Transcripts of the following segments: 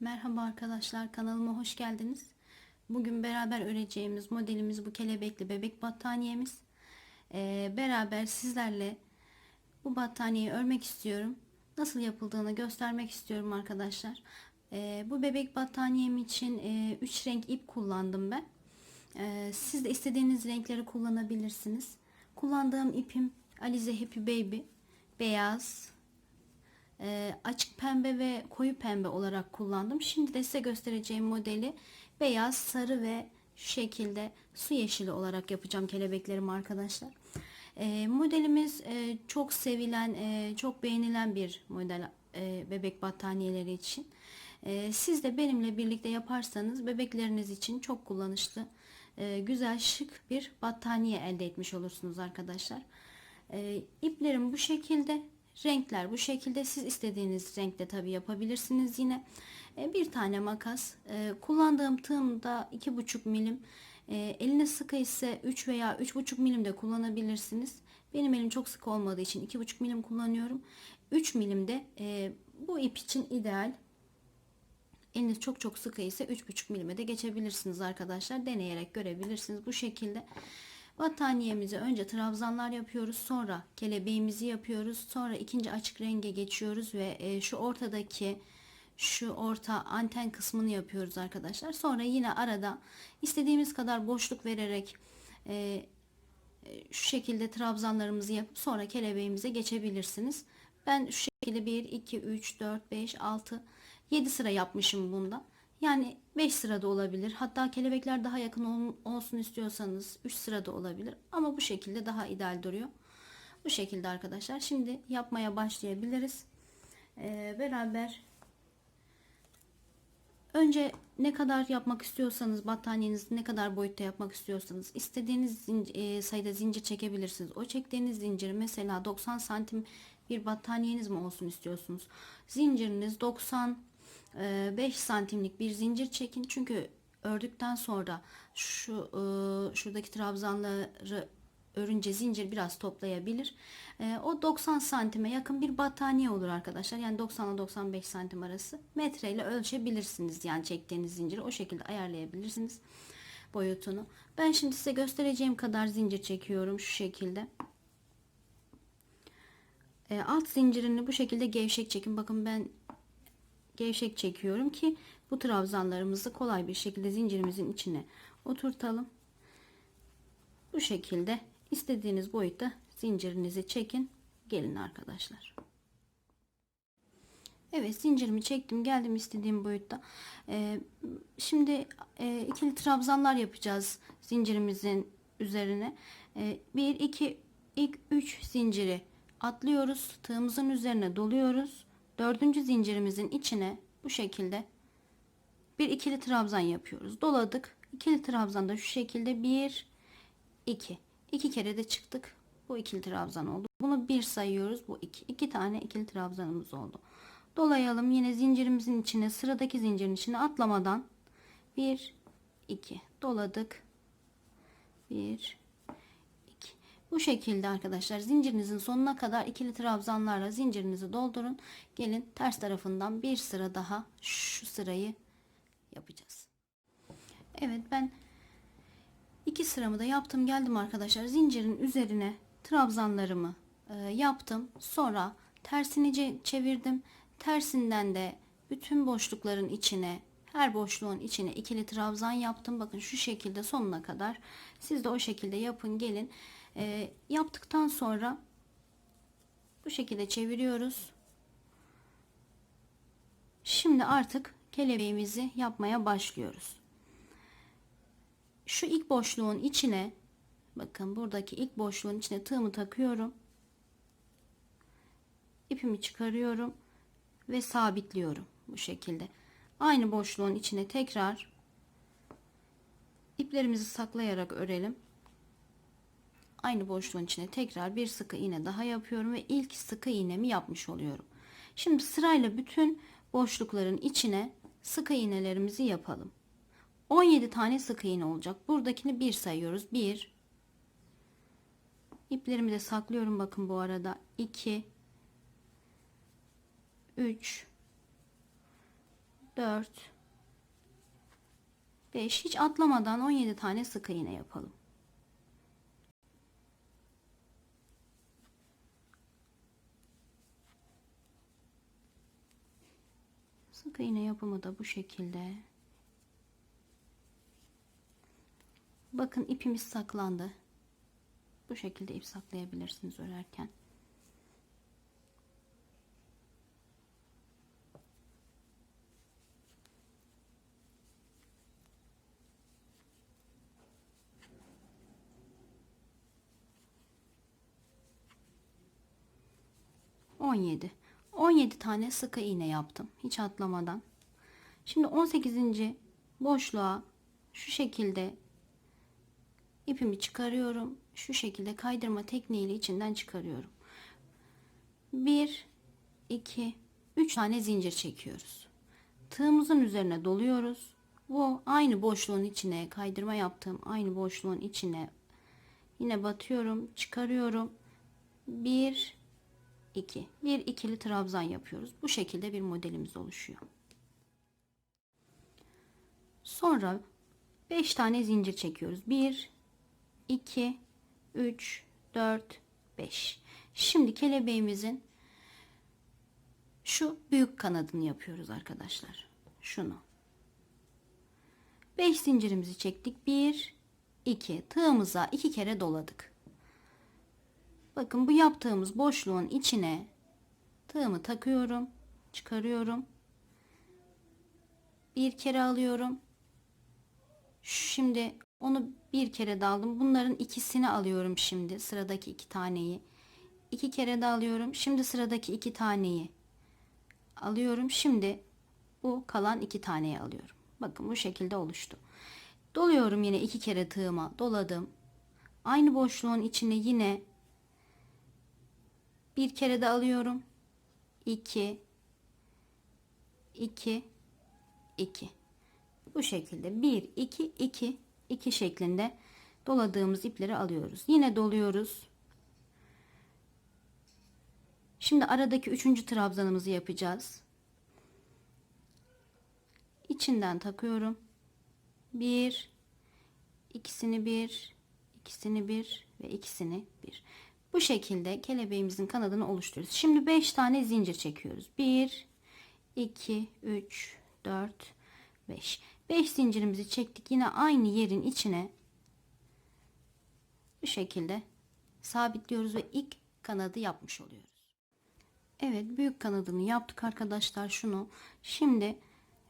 Merhaba arkadaşlar kanalıma hoş geldiniz. Bugün beraber öreceğimiz modelimiz bu kelebekli bebek battaniyemiz. Ee, beraber sizlerle bu battaniyeyi örmek istiyorum. Nasıl yapıldığını göstermek istiyorum arkadaşlar. Ee, bu bebek battaniyem için 3 renk ip kullandım ben. Ee, siz de istediğiniz renkleri kullanabilirsiniz. Kullandığım ipim Alize Happy Baby beyaz, e, açık pembe ve koyu pembe olarak kullandım. Şimdi de size göstereceğim modeli beyaz, sarı ve şu şekilde su yeşili olarak yapacağım kelebeklerim arkadaşlar. E, modelimiz e, çok sevilen, e, çok beğenilen bir model e, bebek battaniyeleri için. E, siz de benimle birlikte yaparsanız bebekleriniz için çok kullanışlı, e, güzel, şık bir battaniye elde etmiş olursunuz arkadaşlar. E, iplerim bu şekilde. Renkler bu şekilde. Siz istediğiniz renkte tabi yapabilirsiniz yine. E, bir tane makas. E, kullandığım tığım da 2,5 milim. E, eline sıkı ise 3 veya 3,5 milim de kullanabilirsiniz. Benim elim çok sık olmadığı için 2,5 milim kullanıyorum. 3 milim de bu ip için ideal. Eliniz çok çok sıkı ise 3,5 milime de geçebilirsiniz arkadaşlar. Deneyerek görebilirsiniz bu şekilde. Battaniyemizi önce trabzanlar yapıyoruz. Sonra kelebeğimizi yapıyoruz. Sonra ikinci açık renge geçiyoruz ve e, şu ortadaki şu orta anten kısmını yapıyoruz arkadaşlar. Sonra yine arada istediğimiz kadar boşluk vererek e, şu şekilde trabzanlarımızı yapıp sonra kelebeğimize geçebilirsiniz. Ben şu şekilde 1, 2, 3, 4, 5, 6, 7 sıra yapmışım bunda. Yani 5 sırada olabilir. Hatta kelebekler daha yakın ol, olsun istiyorsanız 3 sırada olabilir. Ama bu şekilde daha ideal duruyor. Bu şekilde arkadaşlar. Şimdi yapmaya başlayabiliriz. Ee, beraber önce ne kadar yapmak istiyorsanız battaniyenizi ne kadar boyutta yapmak istiyorsanız istediğiniz zincir, e, sayıda zincir çekebilirsiniz. O çektiğiniz zincir mesela 90 santim bir battaniyeniz mi olsun istiyorsunuz? Zinciriniz 90 5 santimlik bir zincir çekin. Çünkü ördükten sonra şu e, şuradaki trabzanları örünce zincir biraz toplayabilir. E, o 90 santime yakın bir battaniye olur arkadaşlar. Yani 90 ile 95 santim arası metre ile ölçebilirsiniz. Yani çektiğiniz zinciri o şekilde ayarlayabilirsiniz boyutunu. Ben şimdi size göstereceğim kadar zincir çekiyorum şu şekilde. E, alt zincirini bu şekilde gevşek çekin. Bakın ben gevşek çekiyorum ki bu trabzanlarımızı kolay bir şekilde zincirimizin içine oturtalım. Bu şekilde istediğiniz boyutta zincirinizi çekin. Gelin arkadaşlar. Evet zincirimi çektim geldim istediğim boyutta. Ee, şimdi e, ikili trabzanlar yapacağız zincirimizin üzerine. Ee, 1 2 ilk 3 zinciri atlıyoruz. Tığımızın üzerine doluyoruz dördüncü zincirimizin içine bu şekilde bir ikili trabzan yapıyoruz. Doladık. İkili trabzanda şu şekilde bir iki iki kere de çıktık. Bu ikili trabzan oldu. Bunu bir sayıyoruz. Bu iki. iki tane ikili trabzanımız oldu. Dolayalım. Yine zincirimizin içine sıradaki zincirin içine atlamadan bir iki doladık. Bir bu şekilde arkadaşlar zincirinizin sonuna kadar ikili trabzanlarla zincirinizi doldurun. Gelin ters tarafından bir sıra daha şu sırayı yapacağız. Evet ben iki sıramı da yaptım geldim arkadaşlar. Zincirin üzerine trabzanlarımı e, yaptım. Sonra tersini çevirdim. Tersinden de bütün boşlukların içine her boşluğun içine ikili trabzan yaptım. Bakın şu şekilde sonuna kadar. Siz de o şekilde yapın gelin. E, yaptıktan sonra bu şekilde çeviriyoruz. Şimdi artık kelebeğimizi yapmaya başlıyoruz. Şu ilk boşluğun içine bakın buradaki ilk boşluğun içine tığımı takıyorum. İpimi çıkarıyorum ve sabitliyorum bu şekilde. Aynı boşluğun içine tekrar iplerimizi saklayarak örelim aynı boşluğun içine tekrar bir sıkı iğne daha yapıyorum ve ilk sıkı iğnemi yapmış oluyorum. Şimdi sırayla bütün boşlukların içine sıkı iğnelerimizi yapalım. 17 tane sıkı iğne olacak. Buradakini bir sayıyoruz. 1 İplerimi de saklıyorum bakın bu arada. 2 3 4 5 hiç atlamadan 17 tane sık iğne yapalım. Sık iğne yapımı da bu şekilde. Bakın ipimiz saklandı. Bu şekilde ip saklayabilirsiniz örerken. On yedi. 17 tane sıkı iğne yaptım. Hiç atlamadan. Şimdi 18. boşluğa şu şekilde ipimi çıkarıyorum. Şu şekilde kaydırma tekniğiyle içinden çıkarıyorum. 1 2 3 tane zincir çekiyoruz. Tığımızın üzerine doluyoruz. Bu aynı boşluğun içine kaydırma yaptığım aynı boşluğun içine yine batıyorum, çıkarıyorum. 1 2 bir ikili trabzan yapıyoruz. Bu şekilde bir modelimiz oluşuyor. Sonra 5 tane zincir çekiyoruz. 1 2 3 4 5. Şimdi kelebeğimizin şu büyük kanadını yapıyoruz arkadaşlar. Şunu. 5 zincirimizi çektik. 1 2 tığımıza 2 kere doladık. Bakın bu yaptığımız boşluğun içine tığımı takıyorum, çıkarıyorum. Bir kere alıyorum. Şimdi onu bir kere de aldım. Bunların ikisini alıyorum şimdi. Sıradaki iki taneyi. İki kere de. Şimdi sıradaki iki taneyi alıyorum. Şimdi bu kalan iki taneyi alıyorum. Bakın bu şekilde oluştu. Doluyorum yine iki kere tığıma. Doladım. Aynı boşluğun içine yine bir kere de alıyorum. 2 2 2 bu şekilde 1 2 2 2 şeklinde doladığımız ipleri alıyoruz. Yine doluyoruz. Şimdi aradaki üçüncü trabzanımızı yapacağız. İçinden takıyorum. Bir, ikisini bir, ikisini bir ve ikisini bir. Bu şekilde kelebeğimizin kanadını oluşturuyoruz. Şimdi 5 tane zincir çekiyoruz. 1, 2, 3, 4, 5. 5 zincirimizi çektik. Yine aynı yerin içine bu şekilde sabitliyoruz ve ilk kanadı yapmış oluyoruz. Evet büyük kanadını yaptık arkadaşlar şunu. Şimdi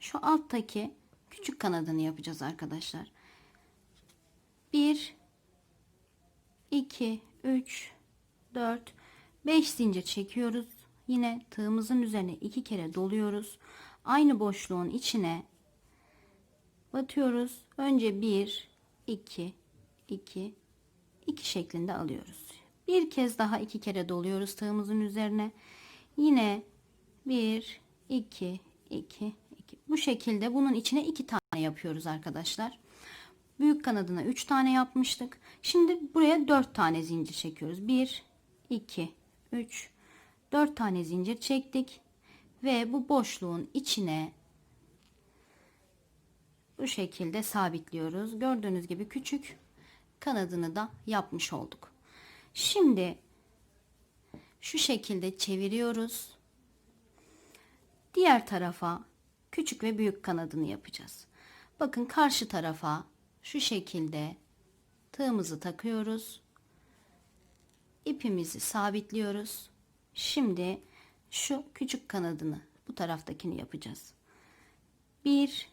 şu alttaki küçük kanadını yapacağız arkadaşlar. 1 2 3 4 5 zincir çekiyoruz. Yine tığımızın üzerine iki kere doluyoruz. Aynı boşluğun içine batıyoruz. Önce 1 2 2 2 şeklinde alıyoruz. Bir kez daha iki kere doluyoruz tığımızın üzerine. Yine 1 2 2 2 bu şekilde bunun içine iki tane yapıyoruz arkadaşlar. Büyük kanadına 3 tane yapmıştık. Şimdi buraya 4 tane zincir çekiyoruz. 1 2 3 4 tane zincir çektik ve bu boşluğun içine bu şekilde sabitliyoruz. Gördüğünüz gibi küçük kanadını da yapmış olduk. Şimdi şu şekilde çeviriyoruz. Diğer tarafa küçük ve büyük kanadını yapacağız. Bakın karşı tarafa şu şekilde tığımızı takıyoruz. İpimizi sabitliyoruz. Şimdi şu küçük kanadını bu taraftakini yapacağız. 1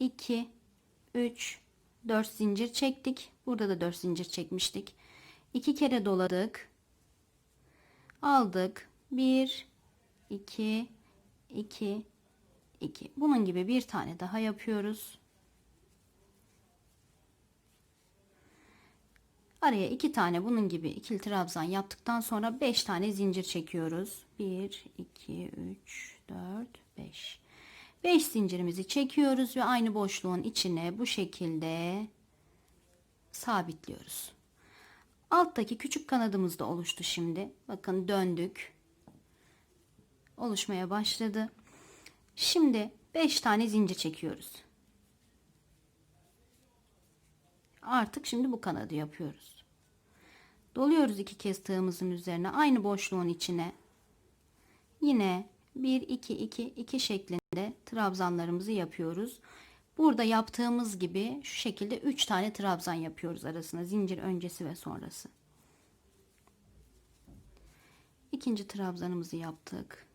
2 3 4 zincir çektik. Burada da 4 zincir çekmiştik. 2 kere doladık. Aldık. 1 2 2 2. Bunun gibi bir tane daha yapıyoruz. Araya iki tane bunun gibi ikili trabzan yaptıktan sonra beş tane zincir çekiyoruz. 1 2 3 4 5. 5 zincirimizi çekiyoruz ve aynı boşluğun içine bu şekilde sabitliyoruz. Alttaki küçük kanadımız da oluştu şimdi. Bakın döndük. Oluşmaya başladı. Şimdi 5 tane zincir çekiyoruz. Artık şimdi bu kanadı yapıyoruz. Doluyoruz iki kez tığımızın üzerine aynı boşluğun içine. Yine 1 2 2 2 şeklinde trabzanlarımızı yapıyoruz. Burada yaptığımız gibi şu şekilde 3 tane trabzan yapıyoruz arasına zincir öncesi ve sonrası. İkinci trabzanımızı yaptık.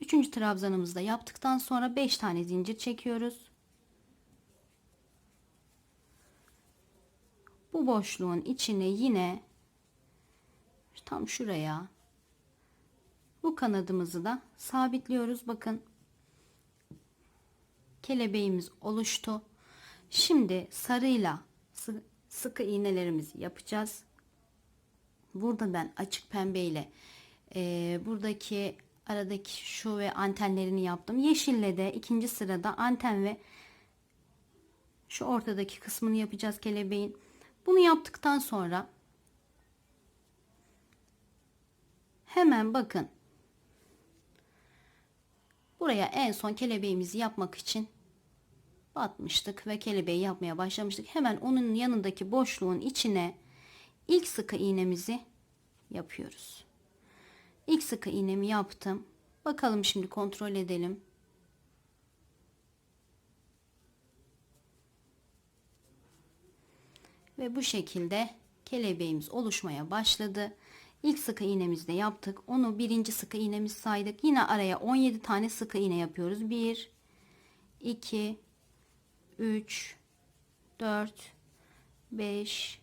Üçüncü trabzanımızı da yaptıktan sonra 5 tane zincir çekiyoruz. Bu boşluğun içine yine tam şuraya bu kanadımızı da sabitliyoruz. Bakın kelebeğimiz oluştu. Şimdi sarıyla sı- sıkı iğnelerimizi yapacağız. Burada ben açık pembeyle e, buradaki aradaki şu ve antenlerini yaptım. Yeşille de ikinci sırada anten ve şu ortadaki kısmını yapacağız kelebeğin. Bunu yaptıktan sonra hemen bakın buraya en son kelebeğimizi yapmak için batmıştık ve kelebeği yapmaya başlamıştık. Hemen onun yanındaki boşluğun içine ilk sıkı iğnemizi yapıyoruz. İlk sıkı iğnemi yaptım. Bakalım şimdi kontrol edelim. Ve bu şekilde kelebeğimiz oluşmaya başladı. İlk sıkı iğnemizi de yaptık. Onu birinci sıkı iğnemiz saydık. Yine araya 17 tane sıkı iğne yapıyoruz. 1 2 3 4 5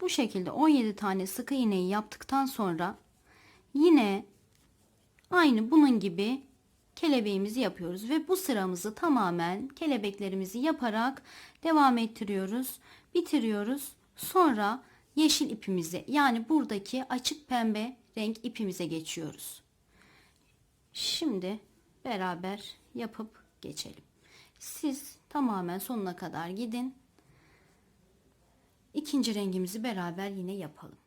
Bu şekilde 17 tane sıkı iğneyi yaptıktan sonra yine aynı bunun gibi kelebeğimizi yapıyoruz ve bu sıramızı tamamen kelebeklerimizi yaparak devam ettiriyoruz, bitiriyoruz. Sonra yeşil ipimizi yani buradaki açık pembe renk ipimize geçiyoruz. Şimdi beraber yapıp geçelim. Siz tamamen sonuna kadar gidin. İkinci rengimizi beraber yine yapalım.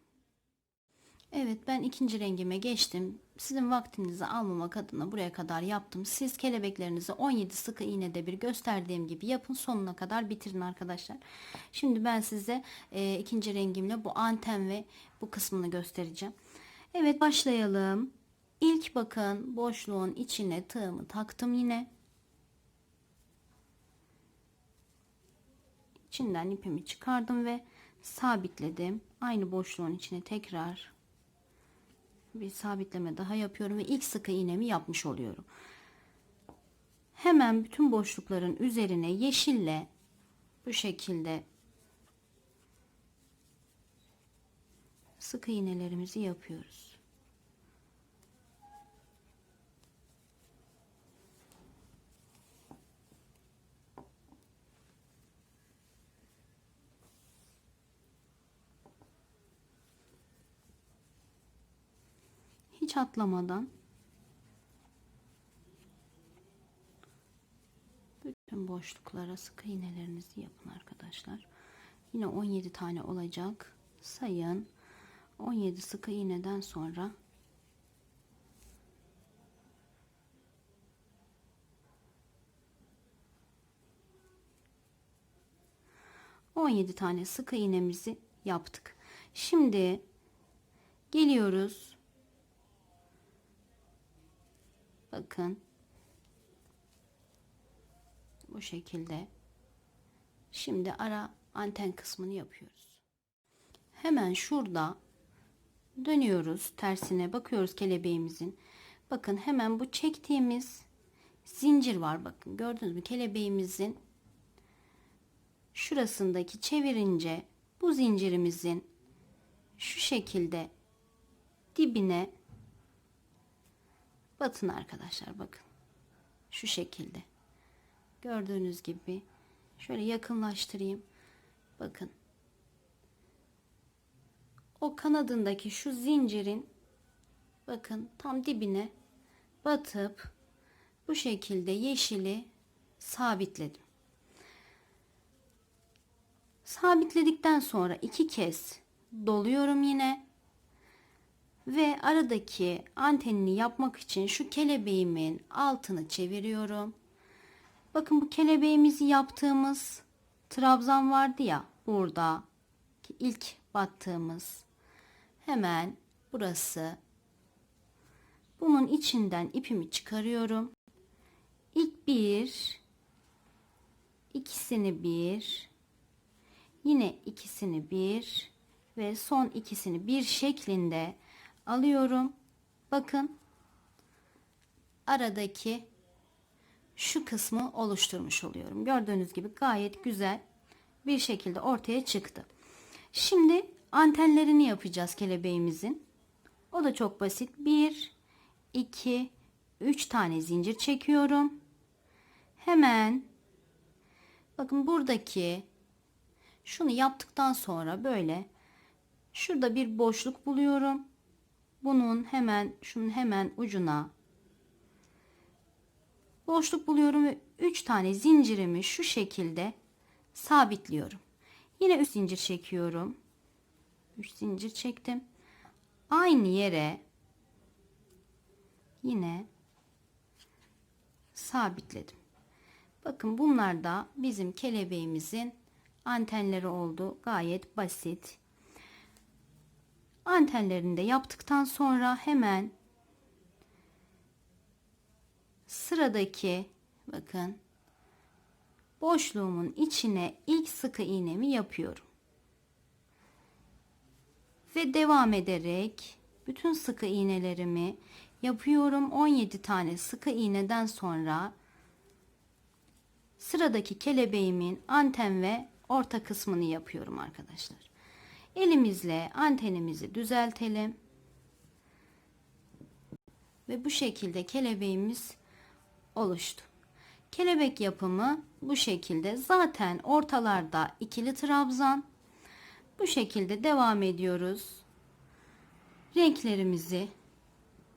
Evet ben ikinci rengime geçtim. Sizin vaktinizi almamak adına buraya kadar yaptım. Siz kelebeklerinizi 17 sıkı iğnede bir gösterdiğim gibi yapın. Sonuna kadar bitirin arkadaşlar. Şimdi ben size e, ikinci rengimle bu anten ve bu kısmını göstereceğim. Evet başlayalım. İlk bakın boşluğun içine tığımı taktım yine. İçinden ipimi çıkardım ve sabitledim. Aynı boşluğun içine tekrar bir sabitleme daha yapıyorum ve ilk sıkı iğnemi yapmış oluyorum. Hemen bütün boşlukların üzerine yeşille bu şekilde sıkı iğnelerimizi yapıyoruz. Hiç bütün boşluklara sık iğnelerinizi yapın arkadaşlar. Yine 17 tane olacak. Sayın 17 sık iğneden sonra On yedi tane sık iğnemizi yaptık. Şimdi geliyoruz Bakın. Bu şekilde. Şimdi ara anten kısmını yapıyoruz. Hemen şurada dönüyoruz tersine bakıyoruz kelebeğimizin. Bakın hemen bu çektiğimiz zincir var bakın gördünüz mü kelebeğimizin şurasındaki çevirince bu zincirimizin şu şekilde dibine batın arkadaşlar bakın. Şu şekilde. Gördüğünüz gibi. Şöyle yakınlaştırayım. Bakın. O kanadındaki şu zincirin bakın tam dibine batıp bu şekilde yeşili sabitledim. Sabitledikten sonra iki kez doluyorum yine. Ve aradaki antenini yapmak için şu kelebeğimin altını çeviriyorum. Bakın bu kelebeğimizi yaptığımız trabzan vardı ya burada ilk battığımız hemen burası bunun içinden ipimi çıkarıyorum. İlk bir ikisini bir yine ikisini bir ve son ikisini bir şeklinde alıyorum. Bakın aradaki şu kısmı oluşturmuş oluyorum. Gördüğünüz gibi gayet güzel bir şekilde ortaya çıktı. Şimdi antenlerini yapacağız kelebeğimizin. O da çok basit. 1 2 3 tane zincir çekiyorum. Hemen bakın buradaki şunu yaptıktan sonra böyle şurada bir boşluk buluyorum. Bunun hemen şunun hemen ucuna boşluk buluyorum ve 3 tane zincirimi şu şekilde sabitliyorum. Yine 3 zincir çekiyorum. 3 zincir çektim. Aynı yere yine sabitledim. Bakın bunlar da bizim kelebeğimizin antenleri oldu. Gayet basit. Antenlerini de yaptıktan sonra hemen sıradaki bakın boşluğumun içine ilk sıkı iğnemi yapıyorum. Ve devam ederek bütün sıkı iğnelerimi yapıyorum. 17 tane sıkı iğneden sonra sıradaki kelebeğimin anten ve orta kısmını yapıyorum arkadaşlar. Elimizle antenimizi düzeltelim. Ve bu şekilde kelebeğimiz oluştu. Kelebek yapımı bu şekilde. Zaten ortalarda ikili trabzan. Bu şekilde devam ediyoruz. Renklerimizi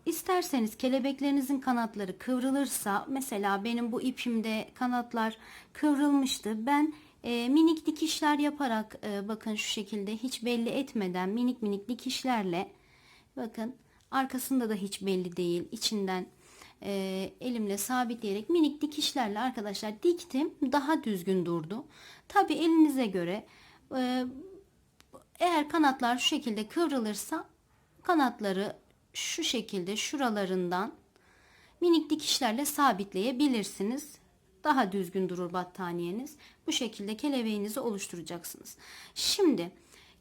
İsterseniz kelebeklerinizin kanatları kıvrılırsa mesela benim bu ipimde kanatlar kıvrılmıştı. Ben e, minik dikişler yaparak e, bakın şu şekilde hiç belli etmeden minik minik dikişlerle bakın arkasında da hiç belli değil içinden e, elimle sabitleyerek minik dikişlerle arkadaşlar diktim daha düzgün durdu. Tabi elinize göre e, eğer kanatlar şu şekilde kıvrılırsa kanatları şu şekilde şuralarından minik dikişlerle sabitleyebilirsiniz. Daha düzgün durur battaniyeniz. Bu şekilde kelebeğinizi oluşturacaksınız. Şimdi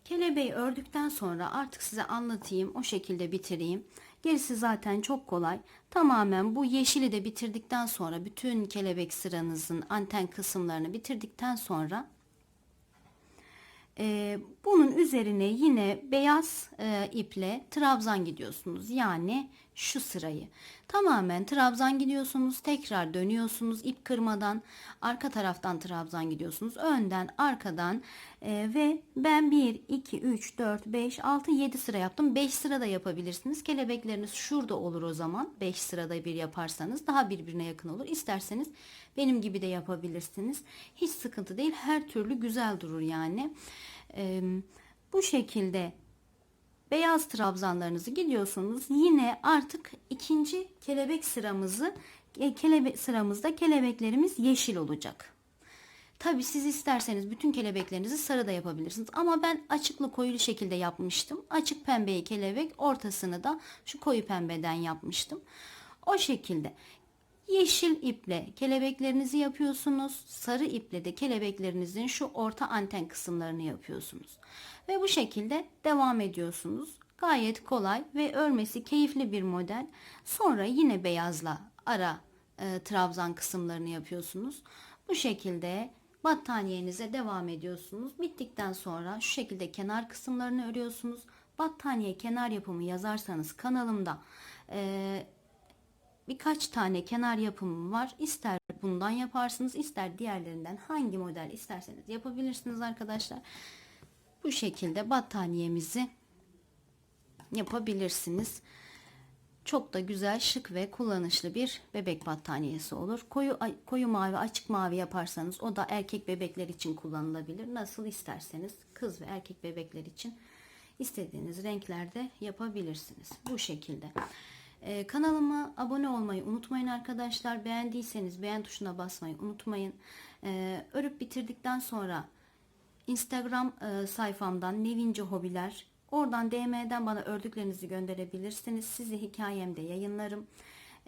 kelebeği ördükten sonra artık size anlatayım. O şekilde bitireyim. Gerisi zaten çok kolay. Tamamen bu yeşili de bitirdikten sonra bütün kelebek sıranızın anten kısımlarını bitirdikten sonra e, bunun üzerine yine beyaz e, iple trabzan gidiyorsunuz. Yani şu sırayı. Tamamen trabzan gidiyorsunuz. Tekrar dönüyorsunuz ip kırmadan. Arka taraftan trabzan gidiyorsunuz. Önden, arkadan e, ve ben 1, 2, 3, 4, 5, 6, 7 sıra yaptım. 5 sıra da yapabilirsiniz. Kelebekleriniz şurada olur o zaman. 5 sırada bir yaparsanız daha birbirine yakın olur. İsterseniz benim gibi de yapabilirsiniz. Hiç sıkıntı değil. Her türlü güzel durur yani. E, bu şekilde beyaz trabzanlarınızı gidiyorsunuz. Yine artık ikinci kelebek sıramızı e, kelebek sıramızda kelebeklerimiz yeşil olacak. Tabi siz isterseniz bütün kelebeklerinizi sarı da yapabilirsiniz. Ama ben açıklı koyulu şekilde yapmıştım. Açık pembeyi kelebek ortasını da şu koyu pembeden yapmıştım. O şekilde yeşil iple kelebeklerinizi yapıyorsunuz. Sarı iple de kelebeklerinizin şu orta anten kısımlarını yapıyorsunuz. Ve bu şekilde devam ediyorsunuz. Gayet kolay ve örmesi keyifli bir model. Sonra yine beyazla ara e, trabzan kısımlarını yapıyorsunuz. Bu şekilde battaniyenize devam ediyorsunuz. Bittikten sonra şu şekilde kenar kısımlarını örüyorsunuz. Battaniye kenar yapımı yazarsanız kanalımda e, birkaç tane kenar yapımım var. İster bundan yaparsınız ister diğerlerinden hangi model isterseniz yapabilirsiniz arkadaşlar. Bu şekilde battaniyemizi yapabilirsiniz. Çok da güzel, şık ve kullanışlı bir bebek battaniyesi olur. Koyu koyu mavi, açık mavi yaparsanız o da erkek bebekler için kullanılabilir. Nasıl isterseniz kız ve erkek bebekler için istediğiniz renklerde yapabilirsiniz. Bu şekilde. Ee, kanalıma abone olmayı unutmayın arkadaşlar. Beğendiyseniz beğen tuşuna basmayı unutmayın. Ee, örüp bitirdikten sonra Instagram e, sayfamdan Nevince Hobiler oradan DM'den bana ördüklerinizi gönderebilirsiniz. Sizi hikayemde yayınlarım.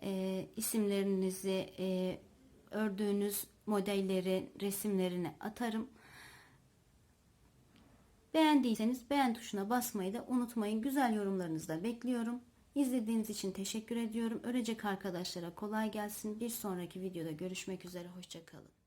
E, isimlerinizi e, ördüğünüz modelleri resimlerini atarım. Beğendiyseniz beğen tuşuna basmayı da unutmayın. Güzel yorumlarınızı da bekliyorum. İzlediğiniz için teşekkür ediyorum. Örecek arkadaşlara kolay gelsin. Bir sonraki videoda görüşmek üzere. Hoşçakalın.